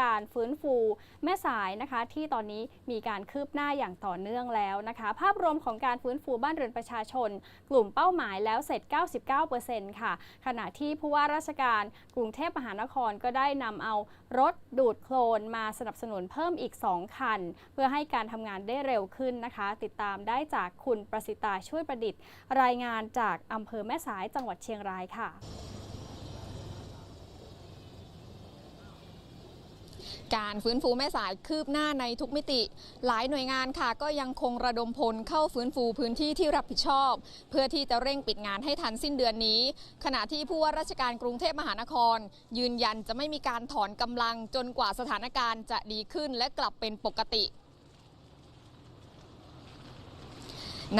การฟื้นฟูแม่สายนะคะที่ตอนนี้มีการคืบหน้าอย่างต่อเนื่องแล้วนะคะ ภาพรวมของการฟื้นฟูบ้านเรือนประชาชน กลุ่มเป้าหมายแล้วเสร็จ 99%ค่ะ ขณะที่ผู้ว่าราชการกรุงเทพมหานครก็ได้นำเอารถดูดโคลนมาสนับสนุนเพิ่มอีก 2 คัน เพื่อให้การทำงานได้เร็วขึ้นนะคะ ติดตามได้จากคุณประสิตาช่วยประดิษฐ์ รายงานจากอำเภอแม่สายจังหวัดเชียงรายค่ะ การฟื้นฟูแม่สายคืบหน้าในทุกมิติ หลายหน่วยงานค่ะ ก็ยังคงระดมพลเข้าฟื้นฟูพื้นที่ที่รับผิดชอบ เพื่อที่จะเร่งปิดงานให้ทันสิ้นเดือนนี้ ขณะที่ผู้ว่าราชการกรุงเทพมหานคร ยืนยันจะไม่มีการถอนกำลังจนกว่าสถานการณ์จะดีขึ้นและกลับเป็นปกติ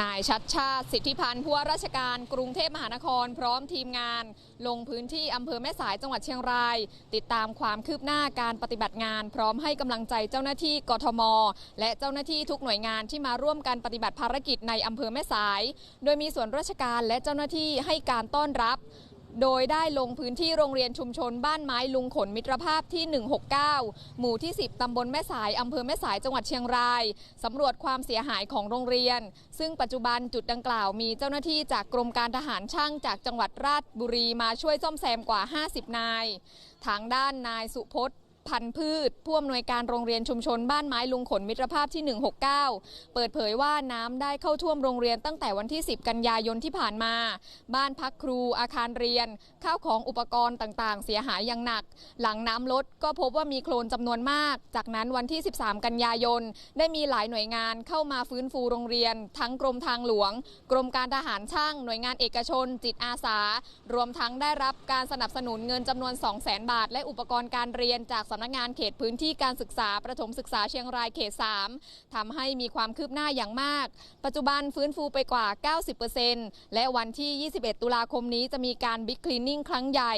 นายชัดชาติสิทธิพันธ์ผู้ว่าราชการกรุงเทพมหานคร พร้อมทีมงาน ลงพื้นที่อำเภอแม่สายจังหวัดเชียงราย ติดตามความคืบหน้าการปฏิบัติงาน พร้อมให้กำลังใจเจ้าหน้าที่กทม และเจ้าหน้าที่ทุกหน่วยงานที่มาร่วมกันปฏิบัติภารกิจในอำเภอแม่สาย โดยมีส่วนราชการและเจ้าหน้าที่ให้การต้อนรับ โดยได้ลงพื้นที่โรงเรียนชุมชนบ้านไม้ลุงขนมิตรภาพที่ 169 หมู่ที่ 10 ตำบลแม่สาย อำเภอแม่สาย จังหวัดเชียงราย สำรวจความเสียหายของโรงเรียน ซึ่งปัจจุบันจุดดังกล่าวมีเจ้าหน้าที่จากกรมการทหารช่างจากจังหวัดราชบุรีมาช่วยซ่อมแซมกว่า 50 นาย ทางด้านนายสุพจน์ พันธุ์พืชผู้อำนวยการโรงเรียนชุมชนบ้านไม้ลุงขนมิตรภาพที่ 169 เปิดเผยว่าน้ำได้เข้าท่วมโรงเรียนตั้งแต่วันที่ 10 กันยายนที่ผ่านมา บ้านพักครูอาคารเรียน ข้าวของอุปกรณ์ต่างๆ เสียหายอย่างหนัก หลังน้ำลดก็พบว่ามีโคลนจำนวนมาก จากนั้นวันที่ 13 กันยายน ได้มีหลายหน่วยงานเข้ามาฟื้นฟูโรงเรียน ทั้งกรมทางหลวง กรมการทหารช่าง หน่วยงานเอกชน จิตอาสา รวมทั้งได้รับการสนับสนุนเงินจำนวน 200,000 บาท และอุปกรณ์การเรียนจากำนักงานเขตพื้นที่การศึกษาประถมศึกษาเชียงรายเขต 3ทำให้มีความคืบหน้าอย่างมาก ปัจจุบันฟื้นฟูไปกว่า 90%และวันที่ 21 ตุลาคมนี้จะมีการบิ๊กคลีนนิ่งครั้งใหญ่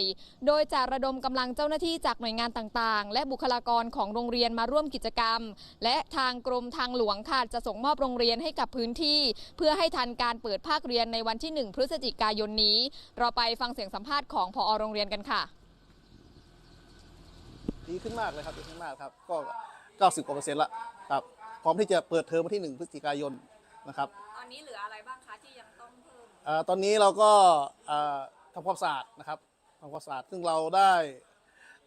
โดยจะระดมกำลังเจ้าหน้าที่จากหน่วยงานต่างๆ และบุคลากรของโรงเรียนมาร่วมกิจกรรม และทางกรมทางหลวงค่ะจะส่งมอบโรงเรียนให้กับพื้นที่ เพื่อให้ทันการเปิดภาคเรียนในวันที่ 1 พฤศจิกายนนี้ เราไปฟังเสียงสัมภาษณ์ของพอโรงเรียนกันค่ะ ดีขึ้นมากเลยครับดีขึ้นมากครับก็ 90กว่าเปอร์เซ็นต์ละครับพร้อมที่จะเปิดเทอมวันที่ 1 พฤศจิกายนนะครับตอนนี้เหลืออะไรบ้างคะที่ยังต้องเพิ่มอ่าตอนนี้เราก็อ่าทำความสะอาดนะครับทำความสะอาดซึ่งเราได้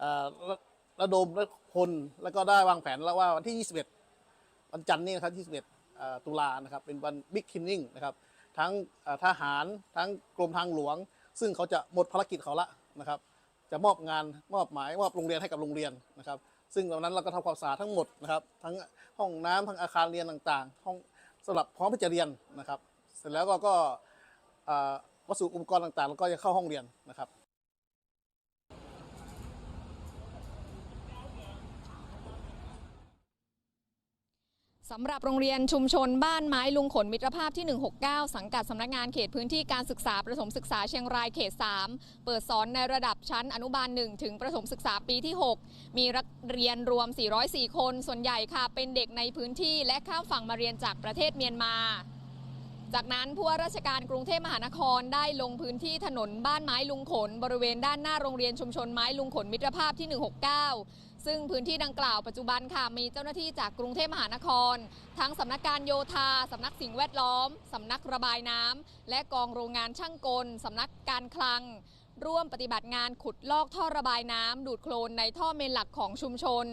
อ่าระระดมและคนแล้วก็ได้วางแผนแล้วว่าวันที่ 21 วันจันทร์นี้นะครับ 21อ่าตุลานะครับเป็นวันบิ๊กคินนิ่งนะครับทั้งอ่าทหารทั้งกรมทางหลวง ซึ่งเขาจะหมดภารกิจเขาละนะครับ จะมอบงานมอบหมายมอบโรงเรียนให้กับโรงเรียนนะครับ ซึ่งตอนนั้นเราก็ทำความสะอาดทั้งหมดนะครับ ทั้งห้องน้ำทั้งอาคารเรียนต่างๆ ห้องสำหรับพร้อมที่จะเรียนนะครับ เสร็จแล้วก็ก็วัสดุอุปกรณ์ต่างๆ แล้วก็จะเข้าห้องเรียนนะครับ สำหรับโรงเรียนชุมชนบ้านไม้ลุงขนมิตรภาพที่ 169 สังกัดสำนักงานเขตพื้นที่การศึกษาประถมศึกษาเชียงรายเขต 3 เปิดสอนในระดับชั้นอนุบาล 1 ถึงประถมศึกษาปีที่ 6 มีนักเรียนรวม 404 คน ส่วนใหญ่ค่ะ เป็นเด็กในพื้นที่และข้ามฝั่งมาเรียนจากประเทศเมียนมาจากนั้นผู้ว่าราชการกรุงเทพมหานครได้ลงพื้นที่ถนนบ้านไม้ลุงขน บริเวณด้านหน้าโรงเรียนชุมชนไม้ลุงขนมิตรภาพที่ 169 ซึ่งพื้นที่ดังกล่าวปัจจุบันค่ะมีเจ้าหน้าที่จากกรุงเทพมหานคร ทั้งสำนักการโยธาสำนักสิ่งแวดล้อมสำนักระบายน้ำและกองโรงงานช่างกลสำนักการคลัง ร่วมปฏิบัติงานขุดลอกท่อระบายน้ำดูดโคลนในท่อเมนหลักของชุมชน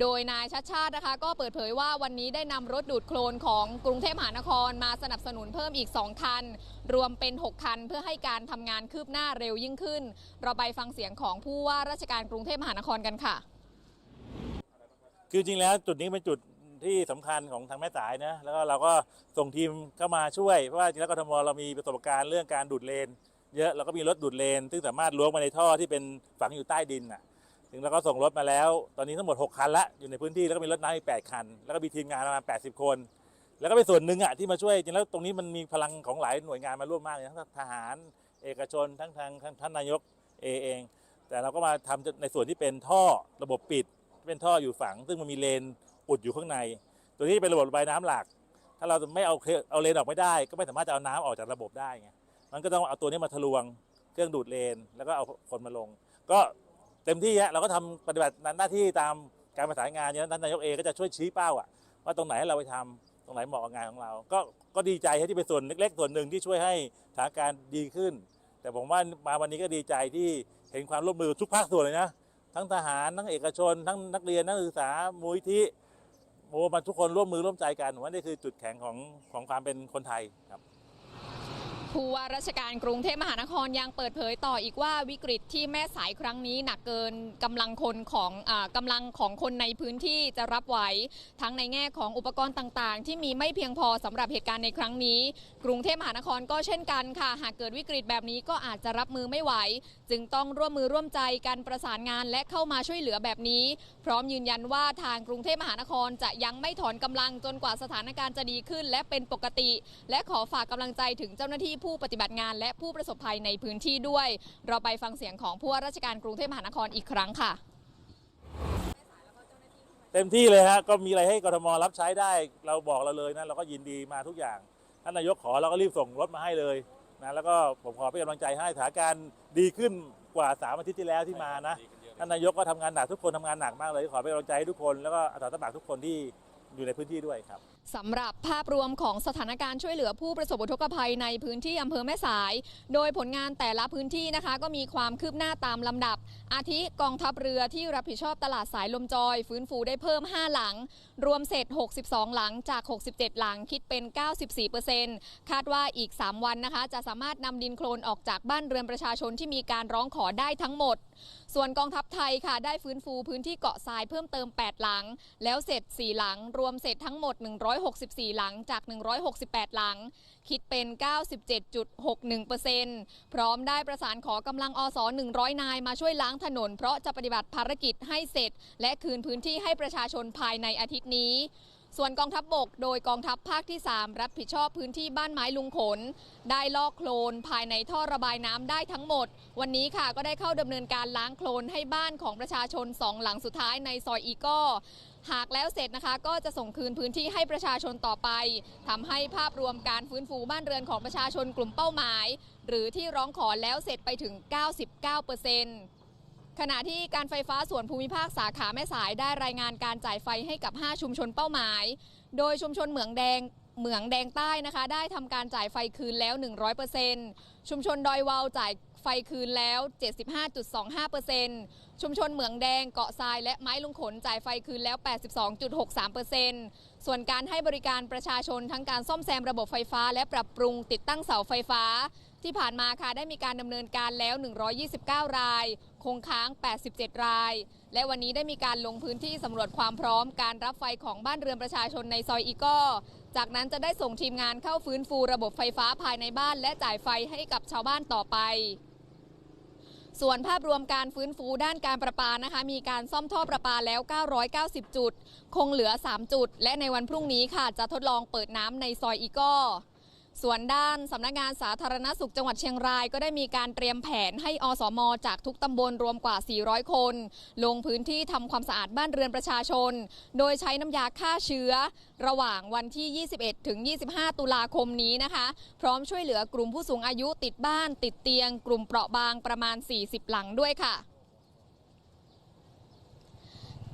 โดยนายชัดชาตินะคะ ก็เปิดเผยว่าวันนี้ได้นำรถดูดโคลนของกรุงเทพมหานครมาสนับสนุนเพิ่มอีก 2 คัน รวมเป็น 6 คันเพื่อให้การทำงานคืบหน้าเร็วยิ่งขึ้น เราไปฟังเสียงของผู้ว่าราชการกรุงเทพมหานครกันค่ะ คือจริงแล้วจุดนี้เป็นจุดที่สำคัญของทางแม่สายนะแล้วก็เราก็ส่งทีมเข้ามาช่วย เพราะว่าจริงแล้วกทมเรามีประสบการณ์เรื่องการดูดเลน เยอะเราก็มีรถดูดเลน ซึ่งสามารถล้วงมาในท่อที่เป็นฝังอยู่ใต้ดินน่ะถึงเราก็ส่งรถมาแล้ว ตอนนี้ทั้งหมด 6 คันละอยู่ในพื้นที่แล้วก็มีรถน้ำอีก8คัน แล้วก็มีทีมงานประมาณ 80 คน แล้วก็เป็นส่วนหนึ่งอะที่มาช่วยจริงแล้วตรงนี้มันมีพลังของหลายหน่วยงานมาร่วมมากเลยทั้งทหาร เอกชนทั้งทางท่านนายกเอเอง แต่เราก็มาทำในส่วนที่เป็นท่อระบบปิด เป็นท่ออยู่ฝัง ซึ่งมันมีเลนอุดอยู่ข้างใน ตัวนี้เป็นระบบระบายน้ำหลัก ถ้าเราไม่เอาเคเอาเลนออกไม่ได้ ก็ไม่สามารถจะเอาน้ำออกจากระบบได้ไงมันก็ต้องเอาตัวนี้มาทะลวงเครื่องดูดเลน แล้วก็เอาคนมาลง ก็เต็มที่ฮะเราก็ทำปฏิบัติหน้าที่ตามการประสานงานเนี่ยท่านนายกเองก็จะช่วยชี้เป้าอะว่าตรงไหนให้เราไปทำตรงไหนเหมาะกับงานของเรา ก็ก็ดีใจที่เป็นส่วนเล็กๆ ส่วนหนึ่งที่ช่วยให้สถานการณ์ดีขึ้น แต่ผมว่ามาวันนี้ก็ดีใจที่เห็นความร่วมมือทุกภาคส่วนเลยนะ ทั้งทหารทั้งเอกชน ทั้งนักเรียนนักศึกษามูลที่โอ้มาทุกคนร่วมมือร่วมใจกันผมว่านี่คือจุดแข็งของของความเป็นคนไทยครับ ผู้ว่าราชการกรุงเทพมหานครยังเปิดเผยต่ออีกว่าวิกฤตที่แม่สายครั้งนี้หนักเกินกำลังคนของอกำลังของคนในพื้นที่จะรับไหวทั้งในแง่ของอุปกรณ์ต่างๆ ที่มีไม่เพียงพอสำหรับเหตุการณ์ในครั้งนี้ กรุงเทพมหานครก็เช่นกันค่ะ หากเกิดวิกฤตแบบนี้ก็อาจจะรับมือไม่ไหว จึงต้องร่วมมือร่วมใจกันประสานงานและเข้ามาช่วยเหลือแบบนี้ พร้อมยืนยันว่าทางกรุงเทพมหานครจะยังไม่ถอนกำลังจนกว่าสถานการณ์จะดีขึ้น และเป็นปกติ และขอฝากกำลังใจถึงเจ้าหน้าที่ผู้ปฏิบัติงานและผู้ประสบภัยในพื้นที่ด้วย เราไปฟังเสียงของผู้ว่าราชการกรุงเทพมหานครอีกครั้งค่ะ เต็มที่เลยฮะก็มีอะไรให้กทมรับใช้ได้ เราบอกเราเลยนะเราก็ยินดีมาทุกอย่างท่านนายกขอเราก็รีบส่งรถมาให้เลยนะแล้วก็ผมขอเป็นกำลังใจให้สถานการณ์ดีขึ้นกว่าสามอาทิตย์ที่แล้วที่มานะท่านนายกก็ทำงานหนักทุกคนทำงานหนักมากเลย ขอเป็นกำลังใจให้ทุกคนแล้วก็อาสาสมัครทุกคนที่อยู่ในพื้นที่ด้วยครับ สำหรับภาพรวมของสถานการณ์ช่วยเหลือผู้ประสบอุทกภัยในพื้นที่อำเภอแม่สาย โดยผลงานแต่ละพื้นที่นะคะ ก็มีความคืบหน้าตามลำดับ อาทิกองทัพเรือที่รับผิดชอบตลาดสายลมจอย ฟื้นฟูได้เพิ่ม 5 หลัง รวมเสร็จ 62 หลังจาก 67 หลังคิดเป็น 94%คาดว่าอีก 3 วันนะคะ จะสามารถนำดินโคลนออกจากบ้านเรือนประชาชนที่มีการร้องขอได้ทั้งหมด ส่วนกองทัพไทยค่ะได้ฟื้นฟูพื้นที่เกาะทรายเพิ่มเติม 8 หลัง แล้วเสร็จ 4 หลัง รวมเสร็จทั้งหมด 100 164 หลังจาก 168 หลัง คิดเป็น 97.61%พร้อมได้ประสานขอกำลังอส100 นายมาช่วยล้างถนน เพราะจะปฏิบัติภารกิจให้เสร็จ และคืนพื้นที่ให้ประชาชนภายในอาทิตย์นี้ส่วนกองทัพบบก โดยกองทัพภาคที่ 3 รับผิดชอบพื้นที่บ้านไม้ลุงขน ได้ลอกโคลนภายในท่อระบายน้ำได้ทั้งหมด วันนี้ค่ะก็ได้เข้าดำเนินการล้างโคลนให้บ้านของประชาชนสองหลังสุดท้ายในซอยอีก้อ หากแล้วเสร็จนะคะ ก็จะส่งคืนพื้นที่ให้ประชาชนต่อไปทำให้ภาพรวมการฟื้นฟูบ้านเรือนของประชาชนกลุ่มเป้าหมาย หรือที่ร้องขอแล้วเสร็จไปถึง 99%ขณะที่การไฟฟ้าส่วนภูมิภาคสาขาแม่สายได้รายงานการจ่ายไฟให้กับ 5 ชุมชนเป้าหมาย โดยชุมชนเหมืองแดงเหมืองแดงใต้นะคะ ได้ทำการจ่ายไฟคืนแล้ว 100%ชุมชนดอยวาวจ่าย ไฟคืนแล้ว 75.25%ชุมชนเหมืองแดงเกาะทรายและไม้ลุงขนจ่ายไฟคืนแล้ว 82.63%ส่วนการให้บริการประชาชนทั้งการซ่อมแซมระบบไฟฟ้า และปรับปรุงติดตั้งเสาไฟฟ้า ที่ผ่านมาค่ะได้มีการดำเนินการแล้ว 129 ราย คงค้าง 87 ราย และวันนี้ได้มีการลงพื้นที่สำรวจความพร้อมการรับไฟของบ้านเรือนประชาชนในซอยอีกอจากนั้นจะได้ส่งทีมงานเข้าฟื้นฟูระบบไฟฟ้าภายในบ้านและจ่ายไฟให้กับชาวบ้านต่อไป ส่วนภาพรวมการฟื้นฟูด้านการประปานะคะ มีการซ่อมท่อประปาแล้ว 990 จุด คงเหลือ 3 จุด และในวันพรุ่งนี้ค่ะ จะทดลองเปิดน้ำในซอยอีก้อ ส่วนด้านสำนักงานสาธารณสุขจังหวัดเชียงราย ก็ได้มีการเตรียมแผนให้อสม จากทุกตำบลรวมกว่า 400 คน ลงพื้นที่ทำความสะอาดบ้านเรือนประชาชน โดยใช้น้ำยาฆ่าเชื้อ ระหว่างวันที่ 21 ถึง 25 ตุลาคมนี้นะคะ พร้อมช่วยเหลือกลุ่มผู้สูงอายุติดบ้านติดเตียง กลุ่มเปราะบางประมาณ 40 หลังด้วยค่ะ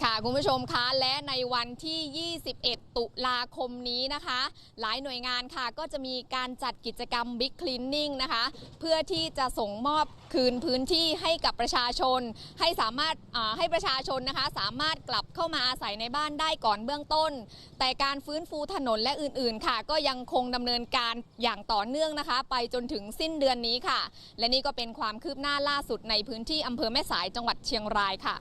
ค่ะคุณผู้ชมคะและในวันที่ 21 ตุลาคมนี้นะคะ หลายหน่วยงานค่ะก็จะมีการจัดกิจกรรม Big Cleaning นะคะ เพื่อที่จะส่งมอบคืนพื้นที่ให้กับประชาชน ให้สามารถให้ประชาชนนะคะ สามารถกลับเข้ามาอาศัยในบ้านได้ก่อนเบื้องต้น แต่การฟื้นฟูถนนและอื่นๆ ค่ะ ก็ยังคงดำเนินการอย่างต่อเนื่องนะคะ ไปจนถึงสิ้นเดือนนี้ค่ะ และนี่ก็เป็นความคืบหน้าล่าสุดในพื้นที่อำเภอแม่สายจังหวัดเชียงรายค่ะ